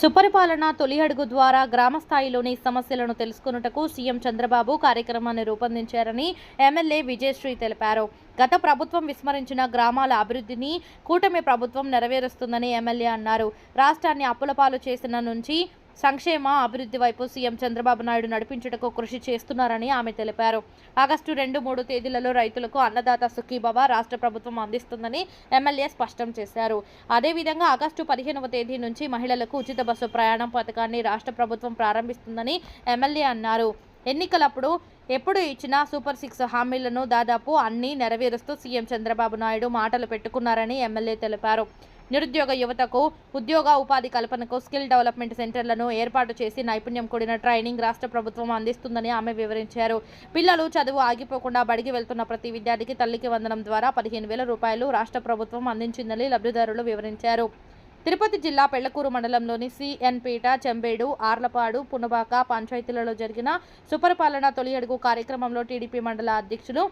సుపరిపాలన తొలి అడుగు ద్వారా గ్రామ స్థాయిలోని సమస్యలను తెలుసుకున్నటకు సీఎం చంద్రబాబు కార్యక్రమాన్ని రూపొందించారని ఎమ్మెల్యే విజయశ్రీ తెలిపారు. గత ప్రభుత్వం విస్మరించిన గ్రామాల అభివృద్ధిని కూటమి ప్రభుత్వం నెరవేరుస్తుందని ఎమ్మెల్యే అన్నారు. రాష్ట్రాన్ని అప్పులపాలు చేసిన నుంచి సంక్షేమ అభివృద్ధి వైపు సీఎం చంద్రబాబు నాయుడు నడిపించుటకు కృషి చేస్తున్నారని ఆమె తెలిపారు. ఆగస్టు రెండు మూడు తేదీలలో రైతులకు అన్నదాత సుఖీబాబా రాష్ట్ర ప్రభుత్వం అందిస్తుందని ఎమ్మెల్యే స్పష్టం చేశారు. అదేవిధంగా ఆగస్టు పదిహేనవ తేదీ నుంచి మహిళలకు ఉచిత బస్సు ప్రయాణం పథకాన్ని రాష్ట్ర ప్రభుత్వం ప్రారంభిస్తుందని ఎమ్మెల్యే అన్నారు. ఎన్నికలప్పుడు ఎప్పుడు ఇచ్చిన సూపర్ సిక్స్ హామీలను దాదాపు అన్నీ నెరవేరుస్తూ సీఎం చంద్రబాబు నాయుడు మాటలు పెట్టుకున్నారని ఎమ్మెల్యే తెలిపారు. నిరుద్యోగ యువతకు ఉద్యోగ ఉపాధి కల్పనకు స్కిల్ డెవలప్మెంట్ సెంటర్లను ఏర్పాటు చేసి నైపుణ్యం కూడిన ట్రైనింగ్ రాష్ట్ర ప్రభుత్వం అందిస్తుందని ఆమె వివరించారు. పిల్లలు చదువు ఆగిపోకుండా బడికి వెళ్తున్న ప్రతి విద్యార్థికి తల్లికి వందనం ద్వారా పదిహేను వేల రూపాయలు రాష్ట్ర ప్రభుత్వం అందించిందని లబ్ధిదారులు వివరించారు. తిరుపతి జిల్లా పెళ్ళకూరు మండలంలోని సిఎన్పేట చెంబేడు ఆర్లపాడు పునబాక పంచాయతీలలో జరిగిన సుపరిపాలన తొలి అడుగు కార్యక్రమంలో టీడీపీ మండల అధ్యక్షులు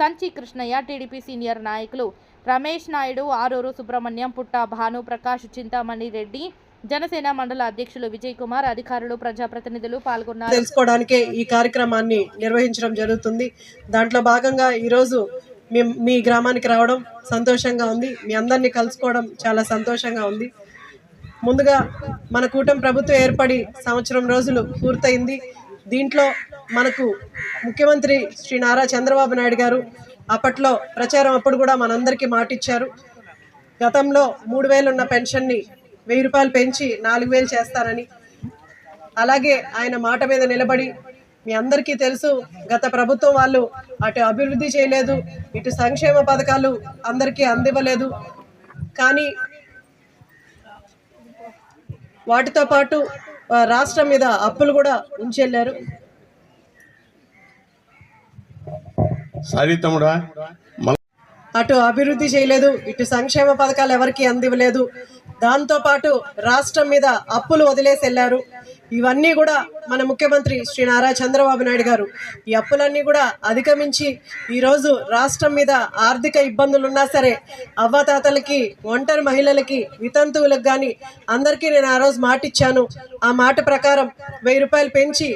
సంచి కృష్ణయ్య టీడీపీ సీనియర్ నాయకులు రమేష్ నాయుడు ఆరూరు సుబ్రహ్మణ్యం పుట్ట భాను ప్రకాష్ చింతామణి రెడ్డి జనసేన మండల అధ్యక్షులు విజయ్ కుమార్ అధికారులు ప్రజాప్రతినిధులు పాల్గొన్నారు. తెలుసుకోవడానికి ఈ కార్యక్రమాన్ని నిర్వహించడం జరుగుతుంది. దాంట్లో భాగంగా ఈరోజు మీ మీ గ్రామానికి రావడం సంతోషంగా ఉంది. మీ అందరినీ కలుసుకోవడం చాలా సంతోషంగా ఉంది. ముందుగా మన కూటమి ప్రభుత్వం ఏర్పడి సంవత్సరం రోజులు పూర్తయింది. దీంట్లో మనకు ముఖ్యమంత్రి శ్రీ నారా చంద్రబాబు నాయుడు గారు అప్పట్లో ప్రచారం అప్పుడు కూడా మనందరికీ మాటిచ్చారు. గతంలో మూడు ఉన్న పెన్షన్ని వెయ్యి రూపాయలు పెంచి నాలుగు వేలు చేస్తారని. అలాగే ఆయన మాట మీద నిలబడి మీ అందరికీ తెలుసు గత ప్రభుత్వం వాళ్ళు అటు అభివృద్ధి చేయలేదు ఇటు సంక్షేమ పథకాలు అందరికీ అందివ్వలేదు. కానీ వాటితో పాటు రాష్ట్రం మీద అప్పులు కూడా ఉంచెళ్ళారు. అటు అభివృద్ధి చేయలేదు ఇటు సంక్షేమ పథకాలు ఎవరికి అందివ్వలేదు. దాంతో పాటు రాష్ట్రం మీద అప్పులు వదిలేసి వెళ్ళారు ఇవన్నీ కూడా మన ముఖ్యమంత్రి శ్రీ నారా చంద్రబాబు నాయుడు గారు. ఈ అప్పులన్నీ కూడా అధిగమించి ఈరోజు రాష్ట్రం మీద ఆర్థిక ఇబ్బందులు ఉన్నా సరే అవ్వతాతలకి ఒంటరి మహిళలకి వితంతువులకు కానీ అందరికీ నేను ఆ రోజు మాట ఇచ్చాను ఆ మాట ప్రకారం వెయ్యి రూపాయలు పెంచి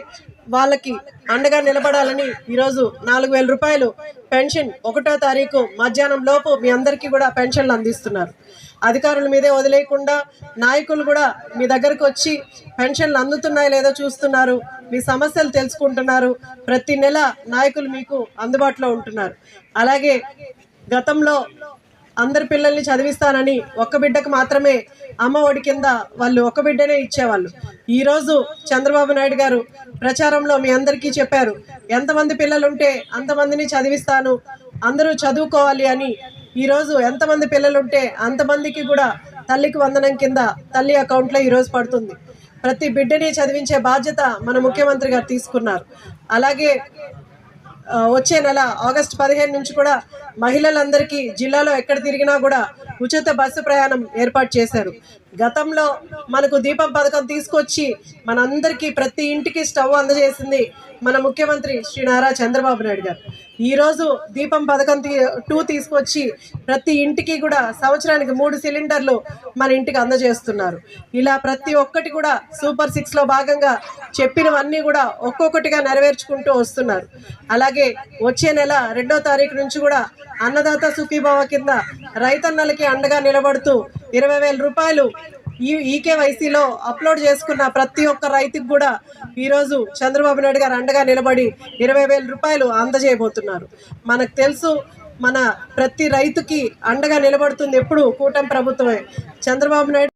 వాళ్ళకి అండగా నిలబడాలని ఈరోజు నాలుగు వేల రూపాయలు పెన్షన్ ఒకటో తారీఖు మధ్యాహ్నం లోపు మీ అందరికీ కూడా పెన్షన్లు అందిస్తున్నారు. అధికారుల మీదే వదిలేయకుండా నాయకులు కూడా మీ దగ్గరకు వచ్చి పెన్షన్లు అందుతున్నాయో లేదో చూస్తున్నారు. మీ సమస్యలు తెలుసుకుంటున్నారు. ప్రతి నెల నాయకులు మీకు అందుబాటులో ఉంటున్నారు. అలాగే గతంలో అందరి పిల్లల్ని చదివిస్తానని ఒక్క బిడ్డకు మాత్రమే అమ్మ ఒడి కింద వాళ్ళు ఒక బిడ్డనే ఇచ్చేవాళ్ళు. ఈరోజు చంద్రబాబు నాయుడు గారు ప్రచారంలో మీ అందరికీ చెప్పారు. ఎంతమంది పిల్లలు ఉంటే అంతమందిని చదివిస్తాను అందరూ చదువుకోవాలి అని ఈరోజు ఎంతమంది పిల్లలు ఉంటే అంతమందికి కూడా తల్లికి వందనం కింద తల్లి అకౌంట్లో ఈరోజు పడుతుంది. ప్రతి బిడ్డని చదివించే బాధ్యత మన ముఖ్యమంత్రి గారు తీసుకున్నారు. అలాగే వచ్చే నెల ఆగస్టు పదిహేను నుంచి కూడా మహిళలందరికీ జిల్లాలో ఎక్కడ తిరిగినా కూడా ఉచిత బస్సు ప్రయాణం ఏర్పాటు చేశారు. గతంలో మనకు దీపం పథకం తీసుకొచ్చి మనందరికీ ప్రతి ఇంటికి స్టవ్ అందజేసింది మన ముఖ్యమంత్రి శ్రీ నారా చంద్రబాబు నాయుడు గారు. ఈరోజు దీపం పథకం టూ తీసుకొచ్చి ప్రతి ఇంటికి కూడా సంవత్సరానికి మూడు సిలిండర్లు మన ఇంటికి అందజేస్తున్నారు. ఇలా ప్రతి ఒక్కటి కూడా సూపర్ సిక్స్లో భాగంగా చెప్పినవన్నీ కూడా ఒక్కొక్కటిగా నెరవేర్చుకుంటూ వస్తున్నారు. అలాగే వచ్చే నెల రెండో తారీఖు నుంచి కూడా అన్నదాత సుఖీభావ కింద రైతన్నలకి అండగా నిలబడుతూ ఇరవై వేల రూపాయలు ఈ ఈకేవైసీలో అప్లోడ్ చేసుకున్న ప్రతి ఒక్క రైతుకు కూడా ఈరోజు చంద్రబాబు నాయుడు గారు అండగా నిలబడి ఇరవై వేల రూపాయలు అందజేయబోతున్నారు. మనకు తెలుసు మన ప్రతి రైతుకి అండగా నిలబడుతుంది ఎప్పుడు కూటమి ప్రభుత్వమే. చంద్రబాబు నాయుడు